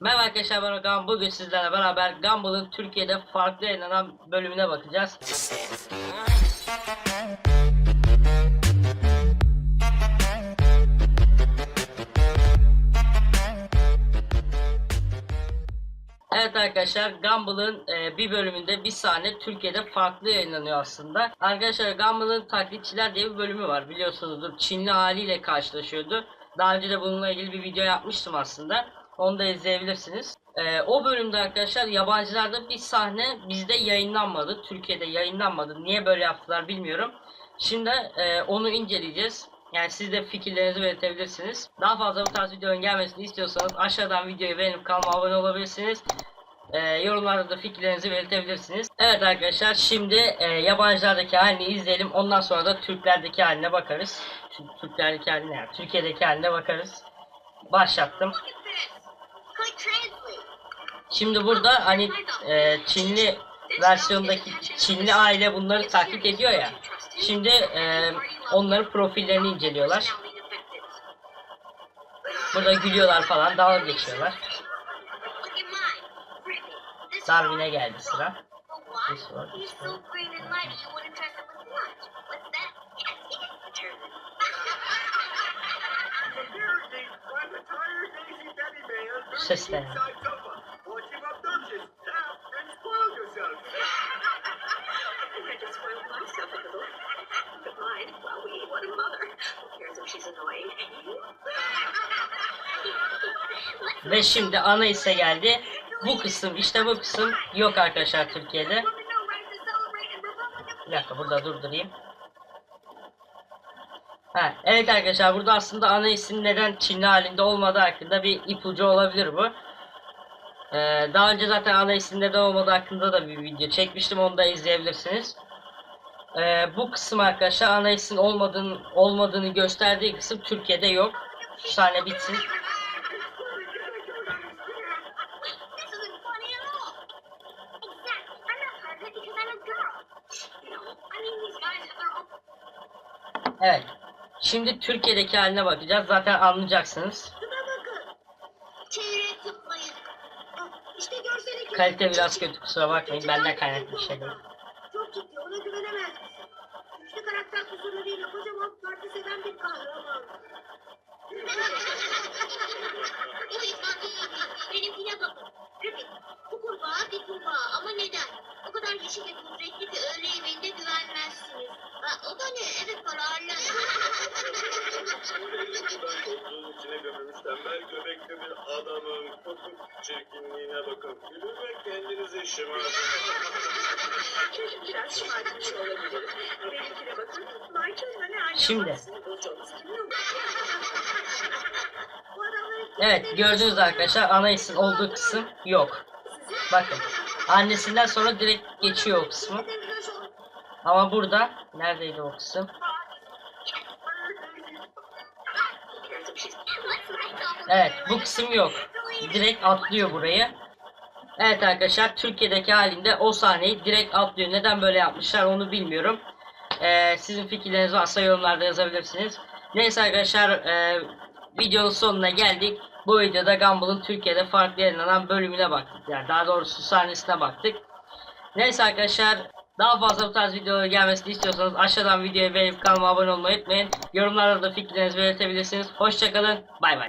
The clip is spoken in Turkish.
Merhaba arkadaşlar ben Okan. Bugün sizlerle beraber Gumball'ın Türkiye'de farklı yayınlanan bölümüne bakacağız. Evet arkadaşlar Gumball'ın e, bir bölümünde bir sahne Türkiye'de farklı yayınlanıyor aslında. Arkadaşlar Gumball'ın taklitçiler diye bir bölümü var biliyorsunuzdur. Çinli haliyle karşılaşıyordu. Daha önce de bununla ilgili bir video yapmıştım aslında. Onu da izleyebilirsiniz. E, o bölümde arkadaşlar yabancılarda bir sahne bizde yayınlanmadı. Türkiye'de yayınlanmadı. Niye böyle yaptılar bilmiyorum. Şimdi e, onu inceleyeceğiz. Yani siz de fikirlerinizi belirtebilirsiniz. Daha fazla bu tarz videonun gelmesini istiyorsanız aşağıdan videoyu beğenip kanalıma abone olabilirsiniz. Ee, yorumlarda da fikirlerinizi belirtebilirsiniz. Evet arkadaşlar şimdi e, yabancılardaki halini izleyelim. Ondan sonra da Türklerdeki haline bakarız. Türklerdeki haline yani Türkiye'deki haline bakarız. Başlattım. Şimdi burada hani e, Çinli versiyondaki Çinli aile bunları taklit ediyor ya. Şimdi e, onların profillerini inceliyorlar. Burada gülüyorlar falan, dalga geçiyorlar. Darwin'e geldi sıra. This. Green and mighty you wouldn't trust him with what? What's that? Yes, he is determined. Bu ses ne ya? I just spoiled myself a little. But mine, well, we what a mother. Who cares if she's annoying? Ve şimdi ana ise geldi. Bu kısım işte bu kısım yok arkadaşlar Türkiye'de. Bir dakika burada durdurayım. Ha, evet arkadaşlar burada aslında ana isim neden Çinli halinde olmadığı hakkında bir ipucu olabilir bu. Ee, daha önce zaten ana isim neden olmadığı hakkında da bir video çekmiştim onu da izleyebilirsiniz. Ee, bu kısım arkadaşlar ana isim olmadığını, olmadığını gösterdiği kısım Türkiye'de yok. Şu sahne bitsin. Evet. Şimdi Türkiye'deki haline bakacağız. Zaten anlayacaksınız. Çevre tutmayın. Ah, İşte Kalite biraz kötü kusura bakmayın. Benden kaynaklı bir şey değil. Kadar yeşil ve kudretli ki öğle yemeğinde güvenmezsiniz. Ha, o da ne? Evet kararlı. Topluluğun içine gömülmüş tembel göbekli bir adamım. Çirkinliğine bakın. Gülün ve kendinizi şımartın. Çocuk biraz şımartmış olabilir. Benimkine bakın. Michael'la ne aynı Şimdi. Evet gördüğünüz arkadaşlar ana isim olduğu kısım yok. Bakın. Annesinden sonra direkt geçiyor o kısmı. Ama burada neredeydi o kısım? Evet bu kısım yok. Direkt atlıyor burayı. Evet arkadaşlar Türkiye'deki halinde o sahneyi direkt atlıyor. Neden böyle yapmışlar onu bilmiyorum. Ee, sizin fikirleriniz varsa yorumlarda yazabilirsiniz. Neyse arkadaşlar e, videonun sonuna geldik. Bu videoda Gumball'ın Türkiye'de farklı yayınlanan bölümüne baktık. Yani daha doğrusu sahnesine baktık. Neyse arkadaşlar daha fazla bu tarz videoları gelmesini istiyorsanız aşağıdan videoyu beğenip kanalıma abone olmayı unutmayın. Yorumlarda da fikirlerinizi belirtebilirsiniz. Hoşçakalın. Bay bay.